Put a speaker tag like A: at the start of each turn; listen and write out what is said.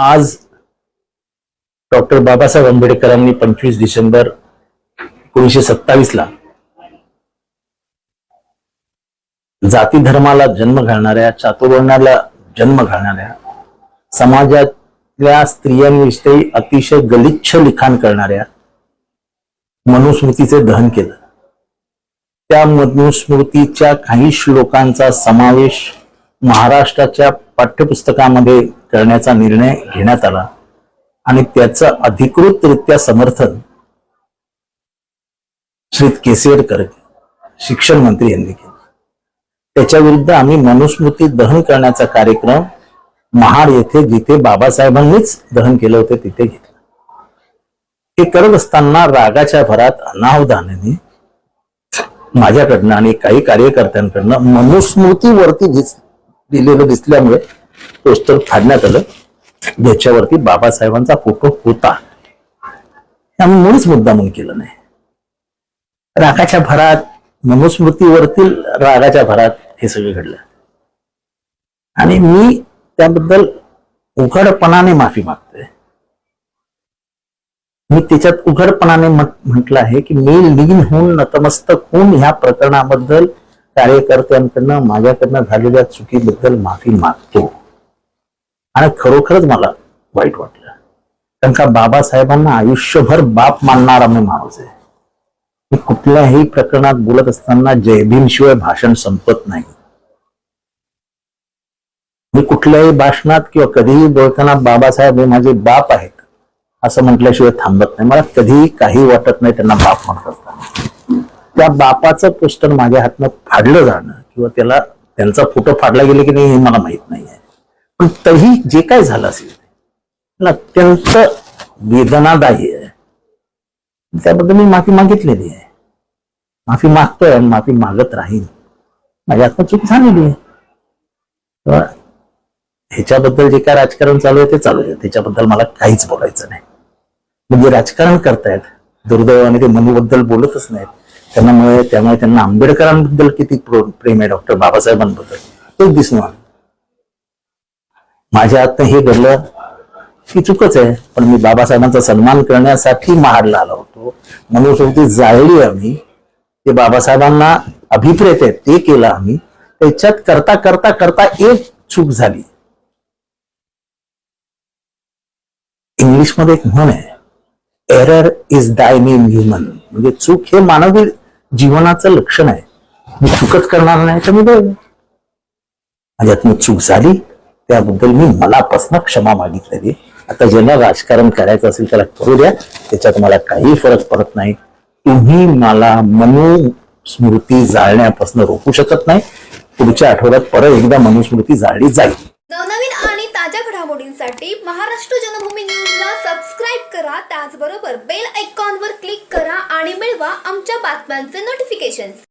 A: आज डॉक्टर बाबासाहेब आंबेडकरांनी पंचवीस डिसेंबर एकोणीशे सत्तावीस ला जाती धर्माला जन्म घालणाऱ्या चातुर्वर्णाला जन्म घालणाऱ्या समाजातल्या स्त्रियांविषयी अतिशय गलिच्छ लिखाण करणाऱ्या मनुस्मृतीचे दहन केलं. त्या मनुस्मृतीच्या काही श्लोकांचा समावेश महाराष्ट्राच्या पाठ्यपुस्तकामध्ये करण्याचा निर्णय घेण्यात आला आणि त्याचं अधिकृतरित्या समर्थन श्री केसरकर शिक्षण मंत्री यांनी केलं. त्याच्या विरुद्ध आम्ही मनुस्मृती दहन करण्याचा कार्यक्रम महाड येथे जिथे बाबासाहेबांनीच दहन केलं होतं तिथे घेतलं. हे करत असताना रागाच्या भरात अनावधानाने माझ्याकडनं आणि काही कार्यकर्त्यांकडनं मनुस्मृतीवरती दिस- दिलेलं दिसल्यामुळे पोस्टर फाडण्यात आलं. ज्याच्यावरती बाबासाहेबांचा फोटो होता. आम्ही मुळीच मुद्दा म्हणून केलं नाही. रागाच्या भरात मनुस्मृतीवरतील रागाच्या भरात हे सगळं घडलं. आणि मी त्याबद्दल उघडपणाने माफी मागतोय. मी त्याच्यात उघडपणाने म्हटलं आहे की मी लीन होऊन नतमस्तक होऊन ह्या प्रकरणाबद्दल कार्यकर्त्यांकडनं माझ्याकडनं झालेल्या चुकीबद्दल माफी मागतो. आणि खरोखरच मला वाईट वाटलं. कारण का बाबासाहेबांना आयुष्यभर बाप मानणारा मी माणूस आहे. मी कुठल्याही प्रकरणात बोलत असताना जयभीम शिवाय भाषण संपत नाही. मी कुठल्याही भाषणात किंवा कधीही बोलताना बाबासाहेब हे माझे बाप आहेत असं म्हटल्याशिवाय थांबत नाही. मला कधीही काही वाटत नाही त्यांना बाप म्हणत असताना. त्या बापाचं पोस्टर माझ्या हातनं फाडलं जाणं किंवा त्याला त्यांचा फोटो फाडला गेला की नाही हे मला माहीत नाही आहे. पण तरी जे काय झालं असेल मला अत्यंत वेदनादायी आहे. त्याबद्दल मी माफी मागितलेली आहे. माफी मागतोय आणि माफी मागत राहील माझ्या हातनं चूक झालेली आहे. ह्याच्याबद्दल जे काय राजकारण चालू आहे ते चालू आहे. त्याच्याबद्दल मला काहीच बोलायचं नाही. म्हणजे राजकारण करतायत दुर्दैवाने ते मनूबद्दल बोलतच नाहीत. त्यामुळे त्यामुळे त्यांना आंबेडकरांबद्दल किती प्रेम आहे डॉक्टर बाबासाहेबांबद्दल? तेच दिसून आलं माझ्या हातनं हे घडलं ही चुकच आहे पण मी बाबासाहेबांचा सन्मान करण्यासाठी महाडला आलो होतो. मनुस्मृती जाळली आम्ही. ते बाबासाहेबांना अभिप्रेत आहे ते केलं आम्ही. त्याच्यात करता करता करता एक चूक झाली. इंग्लिशमध्ये एक म्हण आहे एरर इज डायमिन ह्युमन म्हणजे चूक हे मानवी जीवनाचं लक्षण आहे. मी चूकच करणार नाही तर मी बघ माझ्यातनं चूक झाली त्याबद्दल मी मनापासून क्षमा मागितलेली. आता ज्यांना राजकारण करायचं असेल त्याला करू द्या त्याच्यात मला काही फरक पडत नाही. तुम्ही मला मनुस्मृती जाळण्यापासून रोखू शकत नाही. पुढच्या आठवड्यात परत एकदा मनुस्मृती जाळली जाईल.
B: नवनवीन आणि ताज्या घडामोडींसाठी महाराष्ट्र जनभूमी न्यूज करा त्याचबरोबर बेल आयकॉनवर क्लिक करा आणि मिळवा आमच्या बातम्यांचे नोटिफिकेशन्स